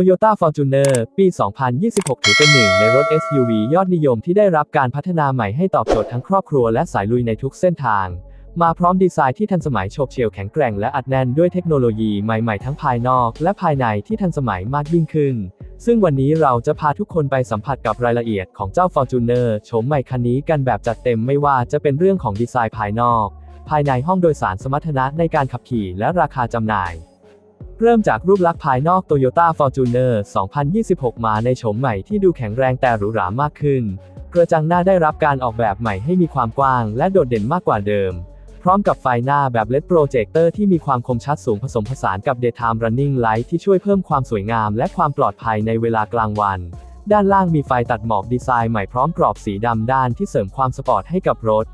Toyota Fortuner ปี 2026 ถือเป็นหนึ่งในรถ SUV ยอดนิยมที่ได้รับการพัฒนาใหม่ให้ตอบโจทย์ทั้งครอบครัวและสายลุยในทุกเส้นทาง มาพร้อมดีไซน์ที่ทันสมัยโฉบเฉี่ยวแข็งแกร่งและอัดแน่นด้วยเทคโนโลยีใหม่ๆ ทั้งภายนอกและภายในที่ทันสมัยมากยิ่งขึ้น ซึ่งวันนี้เราจะพาทุกคนไปสัมผัสกับรายละเอียดของเจ้า Fortuner โฉมใหม่คันนี้กันแบบจัดเต็มไม่ว่าจะเป็นเรื่องของดีไซน์ภายนอก ภายในห้องโดยสารสมรรถนะในการขับขี่และราคาจำหน่าย เริ่มจากรูปลักษณ์ภายนอก Toyota Fortuner 2026 มาในโฉมใหม่ที่ดูแข็งแรงแต่หรูหรามากขึ้น กระจังหน้าได้รับการออกแบบใหม่ให้มีความกว้างและโดดเด่นมากกว่าเดิม พร้อมกับไฟหน้าแบบ LED Projector ที่มีความคมชัดสูงผสมผสานกับ Daytime Running Light ที่ช่วยเพิ่มความสวยงามและความปลอดภัยในเวลากลางวัน ด้านล่างมีไฟตัดหมอกดีไซน์ใหม่พร้อมกรอบสีดำด้านที่เสริมความสปอร์ตให้กับรถ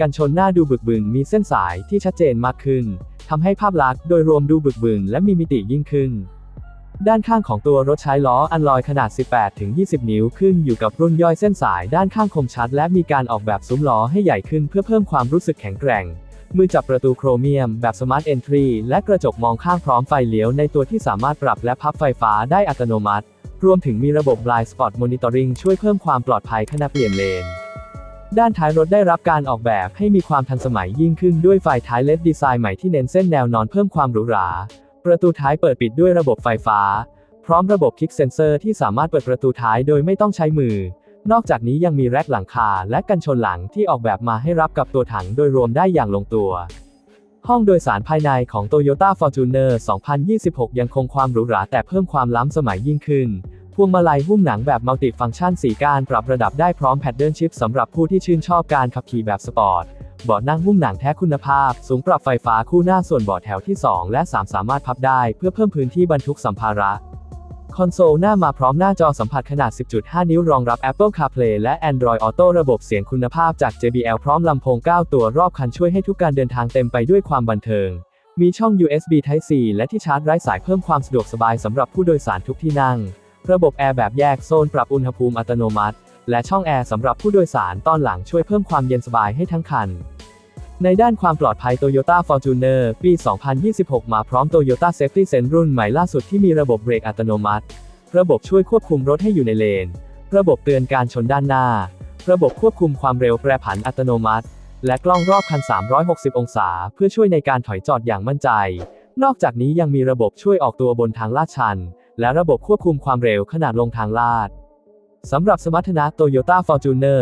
กันชนหน้าดูบึกบึนมีเส้นสายที่ชัดเจนมากขึ้น ทำให้ภาพลักษณ์โดยรวมดูบึกบึนและมีมิติยิ่งขึ้น ด้านข้างของตัวรถใช้ล้ออันลอยขนาด 18-20 นิ้วขึ้นอยู่กับรุ่นย่อยเส้นสายด้านข้างคมชัด และมีการออกแบบซุ้มล้อให้ใหญ่ขึ้นเพื่อเพิ่มความรู้สึกแข็งแกร่ง มือจับประตูโครเมียมแบบ Smart Entry และกระจกมองข้างพร้อมไฟเลี้ยวในตัวที่สามารถปรับและพับไฟฟ้าได้อัตโนมัติ รวมถึงมีระบบ Blind Spot Monitoring ช่วยเพิ่มความปลอดภัยขณะเปลี่ยนเลน ด้านท้ายรถได้รับการออกแบบให้มีความทันสมัยยิ่งขึ้นด้วยไฟท้ายเลดดีไซน์ใหม่ที่เน้นเส้นแนวนอนเพิ่มความหรูหรา ประตูท้ายเปิดปิดด้วยระบบไฟฟ้า พร้อมระบบคลิกเซนเซอร์ที่สามารถเปิดประตูท้ายโดยไม่ต้องใช้มือ นอกจากนี้ยังมีแร็คหลังคาและกันชนหลังที่ออกแบบมาให้รับกับตัวถังโดยรวมได้อย่างลงตัว ห้องโดยสารภายในของ Toyota Fortuner 2026 ยังคงความหรูหราแต่เพิ่มความล้ำสมัยยิ่งขึ้น พวงมาลัยหุ้มหนังแบบมัลติฟังก์ชันสีการปรับระดับได้พร้อมแพดเดิลชิพสำหรับผู้ที่ชื่นชอบการขับขี่แบบสปอร์ตเบาะนั่งหุ้มหนังแท้คุณภาพ สูงปรับไฟฟ้าคู่หน้าส่วนเบาะแถวที่ 2 และ 3 สามารถพับได้เพื่อเพิ่มพื้นที่บรรทุกสัมภาระ คอนโซลหน้ามาพร้อมหน้าจอสัมผัสขนาด 10.5 นิ้วรองรับ Apple CarPlay และ Android Auto ระบบเสียงคุณภาพจาก JBL พร้อมลำโพง 9 ตัวรอบคันช่วยให้ทุกการเดินทางเต็มไปด้วยความบันเทิง มีช่อง USB Type C และที่ชาร์จไร้สายเพิ่มความสะดวกสบายสำหรับผู้โดยสารทุกที่นั่ง ระบบแอร์แบบแยกโซนปรับอุณหภูมิอัตโนมัติ และช่องแอร์สำหรับผู้โดยสารตอนหลังช่วยเพิ่มความเย็นสบายให้ทั้งคัน ในด้านความปลอดภัย Toyota Fortuner ปี 2026 มาพร้อม Toyota Safety Sense รุ่นใหม่ล่าสุดที่มีระบบเบรกอัตโนมัติ ระบบช่วยควบคุมรถให้อยู่ในเลน ระบบเตือนการชนด้านหน้า ระบบควบคุมความเร็วแปรผันอัตโนมัติ และกล้องรอบคัน 360 องศา เพื่อช่วยในการถอยจอดอย่างมั่นใจ นอกจากนี้ยังมีระบบช่วยออกตัวบนทางลาดชัน และระบบควบคุมความเร็วขนาดลงทางลาดสำหรับสมรรถนะ Toyota Fortuner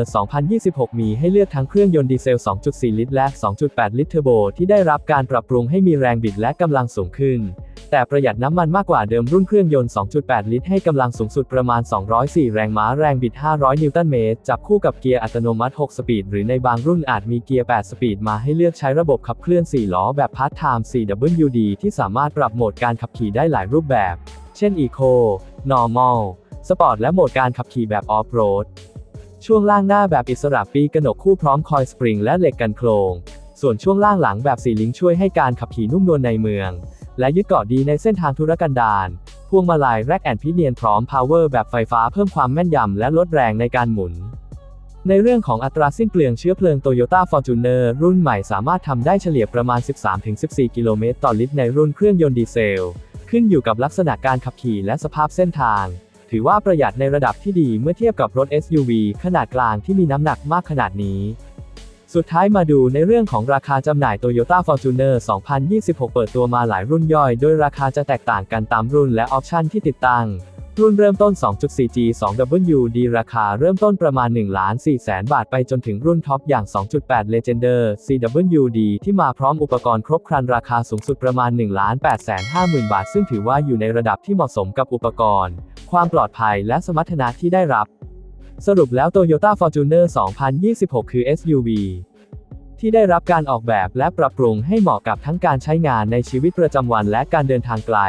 2026 มีให้เลือกทั้งเครื่องยนต์ดีเซล 2.4 ลิตร และ 2.8 ลิตรเทอร์โบ ที่ได้รับการปรับปรุงให้มีแรงบิดและกำลังสูงขึ้น แต่ประหยัดน้ำมันมากกว่าเดิมรุ่นเครื่องยนต์ 2.8 ลิตร ให้กำลังสูงสุดประมาณ 204 แรงม้า แรงบิด 500 นิวตันเมตร จับคู่กับเกียร์อัตโนมัติ 6 สปีด หรือในบางรุ่นอาจมีเกียร์ 8 สปีด มาให้เลือกใช้ระบบขับเคลื่อน 4 ล้อแบบ Part Time 4WD ที่สามารถปรับโหมดการขับขี่ได้หลายรูปแบบ ช่น Eco Normal สปอร์ตและโหมดการขับขี่แบบออฟโรด ช่วงล่างหน้าแบบอิสระปีกกระหนกคู่พร้อมคอยสปริงและเหล็กกันโครง ส่วนช่วงล่างหลังแบบสี่ลิงช่วยให้การขับขี่นุ่มนวลในเมือง และยึดเกาะดีในเส้นทางธุรกันดารพวงมาลัยแร็กแอนพิเนียนพร้อมพาวเวอร์แบบไฟฟ้าเพิ่มความแม่นยำและลดแรงในการหมุนในเรื่องของอัตราสิ้นเปลืองเชื้อเพลิง Toyota Fortuner รุ่นใหม่สามารถทำได้เฉลี่ยประมาณ 13-14 กิโลเมตรต่อลิตรในรุ่นเครื่องยนต์ดีเซล ขึ้นอยู่กับลักษณะการขับขี่และสภาพเส้นทาง ถือว่าประหยัดในระดับที่ดีเมื่อเทียบกับรถ SUV ขนาดกลางที่มีน้ำหนักมากขนาดนี้ สุดท้ายมาดูในเรื่องของราคาจำหน่าย Toyota Fortuner 2026 เปิดตัวมาหลายรุ่นย่อย โดยราคาจะแตกต่างกันตามรุ่นและออปชันที่ติดตั้ง รุ่นเริ่มต้น 2.4G 2WD ราคาเริ่มต้นประมาณ1 4 0 0 0 0บาทไปจนถึงรุ่นท็อปอย่าง 2.8 Legender CWD ที่มาพร้อมอุปกรณ์ครบครันราคาสูงสุดประมาณ1 8 5 0 0 0 0 บาท ซึ่งถือว่าอยู่ในระดับที่เหมาะสมกับอุปกรณ์ ความปลอดภัยและสมรรถนะที่ได้รับ สรุปแล้ว Toyota Fortuner 2026 คือ SUV ที่ได้รับการออกแบบและปรับปรุงให้เหมาะกับทั้งการใช้งานในชีวิตประจำวันและการเดินทางไกล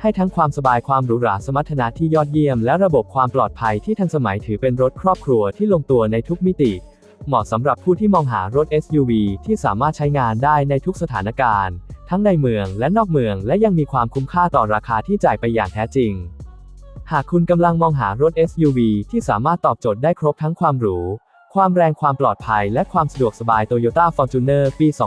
ให้ทั้งความสบายความหรูหราสมรรถนะที่ยอดเยี่ยม และระบบความปลอดภัยที่ทันสมัยถือเป็นรถครอบครัวที่ลงตัวในทุกมิติ เหมาะสำหรับผู้ที่มองหารถ SUV ที่สามารถใช้งานได้ในทุกสถานการณ์ ทั้งในเมืองและนอกเมืองและยังมีความคุ้มค่าต่อราคาที่จ่ายไปอย่างแท้จริง หากคุณกำลังมองหารถ SUV ที่สามารถตอบโจทย์ได้ครบทั้งความหรู ความแรงความปลอดภัย และความสะดวกสบาย Toyota Fortuner ปี2000